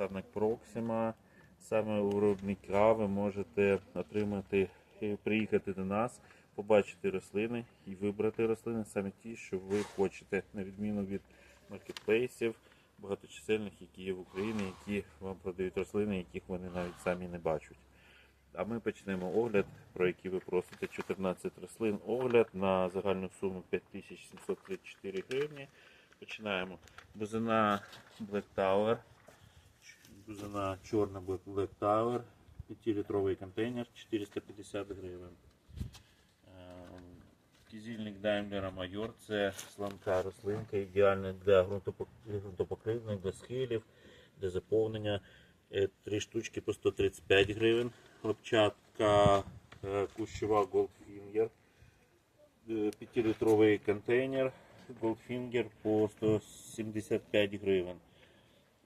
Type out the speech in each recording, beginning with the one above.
розсадник Proxima. Саме у виробника ви можете отримати, приїхати до нас, побачити рослини і вибрати рослини саме ті, що ви хочете, на відміну від маркетплейсів багаточисельних, які є в Україні, які вам продають рослини, яких вони навіть самі не бачать. А ми почнемо огляд, про який ви просите 14 рослин. Огляд на загальну суму 5734 гривні. Починаємо. Бузина Black Tower. Бузина чорна Black Tower. 5-літровий контейнер 450 гривень. Ем, Кізільник Даймлера Майор це сланка рослинка, ідеальна для ґрунтопок- ґрунтопокривних, для схилів, для заповнення. Е, Три штучки по 135 гривень. Хлопчатка е, кущова Goldfinger. 5-літровий контейнер Goldfinger по 175 гривень.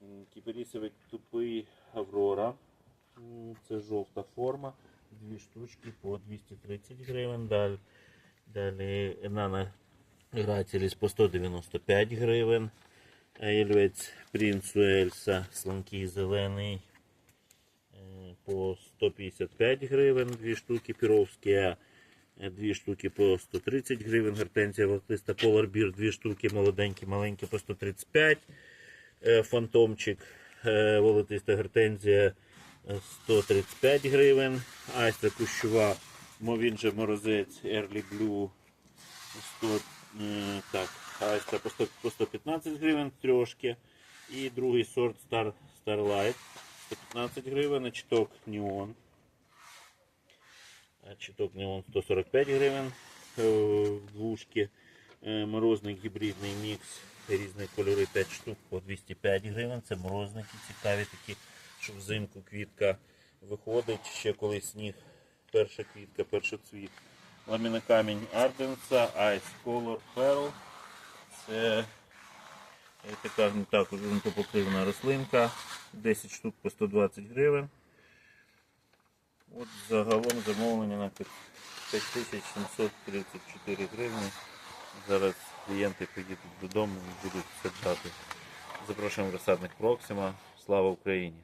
М, Кіпарісовий тупий Аврора. Це жовта форма. Дві штучки по 230 гривень. Далі, далі Nano Gratilis по 195 гривень. Ельвець Принц Уельса, слонкий зелений е, по 155 гривень, дві штуки Піровські, е, дві штуки по 130 гривень, гортензія волотиста Polar Beer, дві штуки молоденькі, маленькі по 135 Е, Фантомчик, е, волотиста гортензія е, 135 гривень, Айстра кущова, він же морозець Early Blue 100, е, так, Айстра по, 115 гривень трошки. І другий сорт Star, Starlight 115 гривень, а читок Neon. Читок Neon 145 гривень е, двушки. Е, Морозник гібридний мікс, різні кольори 5 штук по 205 гривень. Це морозники цікаві такі, що взимку квітка виходить. Ще коли сніг, перша квітка, першоцвіт. Ламінокамінь Арденса, Ice Color Pearl. Це е, така ну, також ґрунтопокривна рослинка. 10 штук по 120 гривень. От загалом замовлення на 5734 гривні. Зараз клієнти приїдуть додому і будуть саджати. Запрошуємо розсадник Проксима. Слава Україні!